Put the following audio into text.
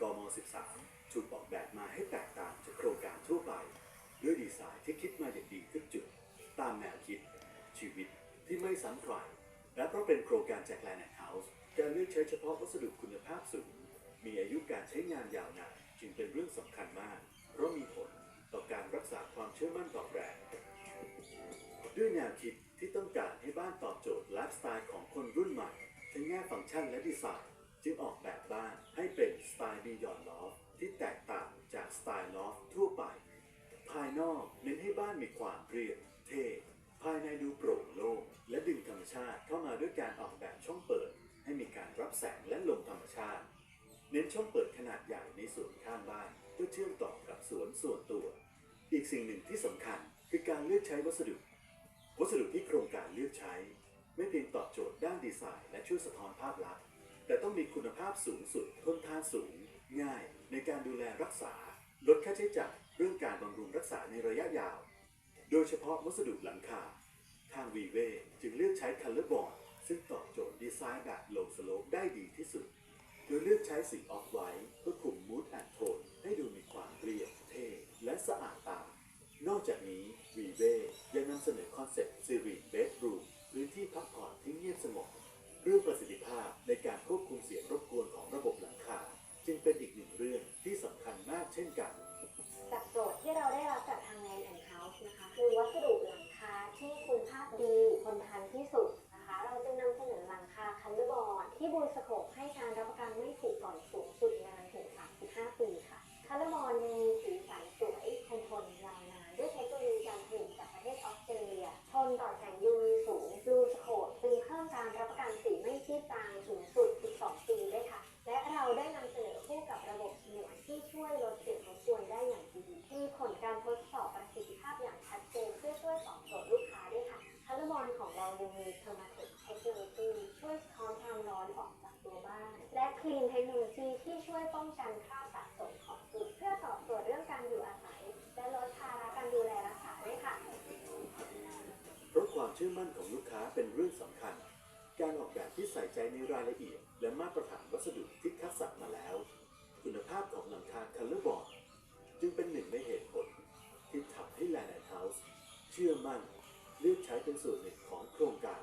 กม 13ถูกออกแบบมาให้แตกต่างจากโครงการทั่วไป ด้วยดีไซน์ที่คิดมาอย่างดีทุกจุด ตามแนวคิด ชีวิตที่ไม่ซ้ำใครและเพราะเป็นโครงการจากแลนด์เฮาส์การเลือกใช้เฉพาะวัสดุคุณภาพสูง มีอายุการใช้งานยาวนานจึงเป็นเรื่องสำคัญมาก เพราะมีผลต่อการรักษาความเชื่อมั่นต่อแบรนด์ด้วยแนวคิดที่ต้องการให้บ้านตอบโจทย์ไลฟ์สไตล์ของคนรุ่นใหม่ทั้งแง่ฟังก์ชันและดีไซน์ จึงออกแบบบ้านให้ สไตล์ Beyond Loft ที่แตกต่างจากสไตล์ Loft ทั่วไป ภายนอกเน้นให้บ้านมีความเรียบเท่ภายในดูโปร่งโล่งและดึงธรรมชาติเข้ามาด้วยการออกแบบช่องเปิด ให้มีการรับแสงและลมธรรมชาติ เน้นช่องเปิดขนาดใหญ่ในส่วนข้างบ้านเพื่อเชื่อมต่อกับสวนส่วนตัว อีกสิ่งหนึ่งที่สำคัญคือการเลือกใช้วัสดุ วัสดุที่โครงการเลือกใช้ ไม่เพียงตอบโจทย์ด้านดีไซน์และช่วยสะท้อนภาพลักษณ์ แต่ต้องมีคุณภาพสูงสุดทนทานสูง ง่ายในการดูแลรักษา ลดค่าใช้จ่ายเรื่องการบำรุงรักษาในระยะยาว โดยเฉพาะวัสดุหลังคา ทางวีเวจึงเลือกใช้คัลเลอร์บอร์ดซึ่งตอบโจทย์ดีไซน์แบบโลสโลปได้ดีที่สุด โดยเลือกใช้สีออฟไวท์เพื่อคุมมูดแอนโทนให้ดูมีความเรียบเท่และสะอาดตานอกจากนี้วีเวยังนำเสนอคอนเซ็ปต์ซีรี ดที่บูสโคปให้การรับประกันไม่ผุก่อนสูงสุดนานถึง 35 ปีค่ะคันเดอร์บอร์ดยังมีสีสันสวยคงทนยาวนานด้วยเทคโนโลยีการผลิตจากประเทศออสเตรเลีย ทนต่อแสง UV สูงบลูสโคปจึงเพิ่มการรับประกันสีไม่ชีดจางสูงสุด 12 ปีด้วยค่ะ และเราได้นำเสนอคู่กับระบบฉนวนที่ช่วยลดเสียงรบกวนได้อย่างดีมีผลการทดสอบประสิทธิภาพอย่างชัดเจนเพื่อช่วยตอบโจทย์ลูกค้าด้วยค่ะคัลเลอร์บอลของเรายังมีเทอร์มาติกเทคโนโลยีช่วย คลีนเทคโนโลยีที่ช่วยป้องกันคราสะสมของฝุ่นเพื่อตอบโจทย์เรื่องการอยู่อาศัย และลดภาระการดูแลรักษาด้วยค่ะ เพราะความเชื่อมั่นของลูกค้าเป็นเรื่องสำคัญ การออกแบบที่ใส่ใจในรายละเอียด และมาตรฐานวัสดุที่คัดสรรมาแล้ว คุณภาพของหลังคาคัลเลอร์บอร์ดจึงเป็นหนึ่งในเหตุผล ที่ทำให้แลนด์เฮาส์เชื่อมั่น เลือกใช้เป็นส่วนหนึ่งของโครงการ